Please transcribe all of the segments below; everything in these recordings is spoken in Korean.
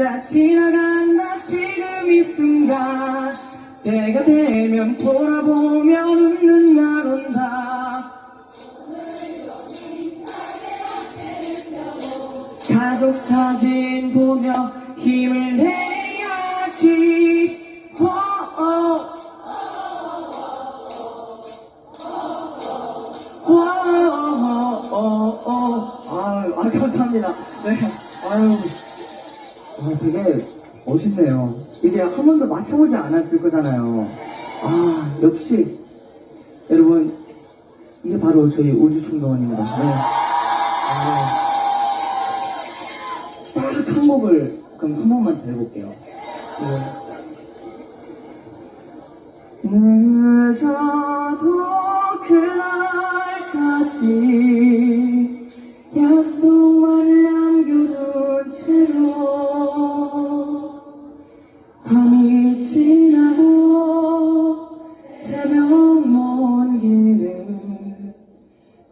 다 지나간다 지금 이 순간 때가 되면 돌아보며 웃는 날 온다 가족 사진 보며 힘을 내야지 어, 어. 아유 아 감사합니다 네 아유 아 되게 멋있네요. 이게 한 번도 맞춰보지 않았을 거잖아요. 아 역시. 여러분 이게 바로 저희 우주충동원입니다. 네. 딱한 곡을 그럼 한 번만 더 해볼게요. 네. 늦어도 그날까지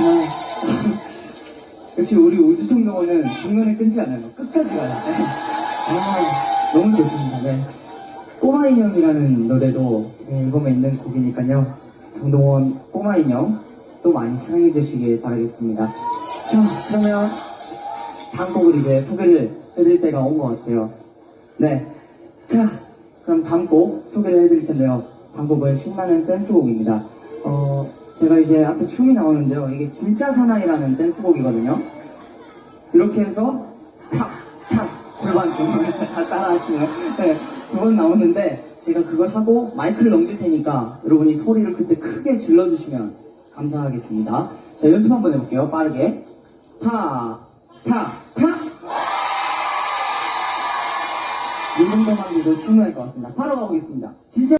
네. 역시 우리 우주총동원은 중간에 끊지 않아요. 끝까지 가요. 네. 아, 너무 좋습니다. 네. 꼬마 인형이라는 노래도 제 앨범에 있는 곡이니까요. 정동원 꼬마 인형 또 많이 사랑해 주시길 바라겠습니다. 자, 그러면 다음 곡을 이제 소개를 해드릴 때가 온 것 같아요. 네. 자, 그럼 다음 곡 소개를 해드릴 텐데요. 다음 곡은 신나는 댄스곡입니다. 어, 제가 이제 앞에 춤이 나오는데요. 이게 진짜 사나이라는 댄스곡이거든요. 이렇게 해서 탁, 탁, 골반 춤. 다 따라하시네요. 네, 그건 나오는데 제가 그걸 하고 마이크를 넘길 테니까 여러분이 소리를 그때 크게 질러주시면 감사하겠습니다. 자, 연습 한번 해볼게요. 빠르게. 타, 타, 타! 이 정도만 해도 충분할 것 같습니다. 바로 가보겠습니다. 진짜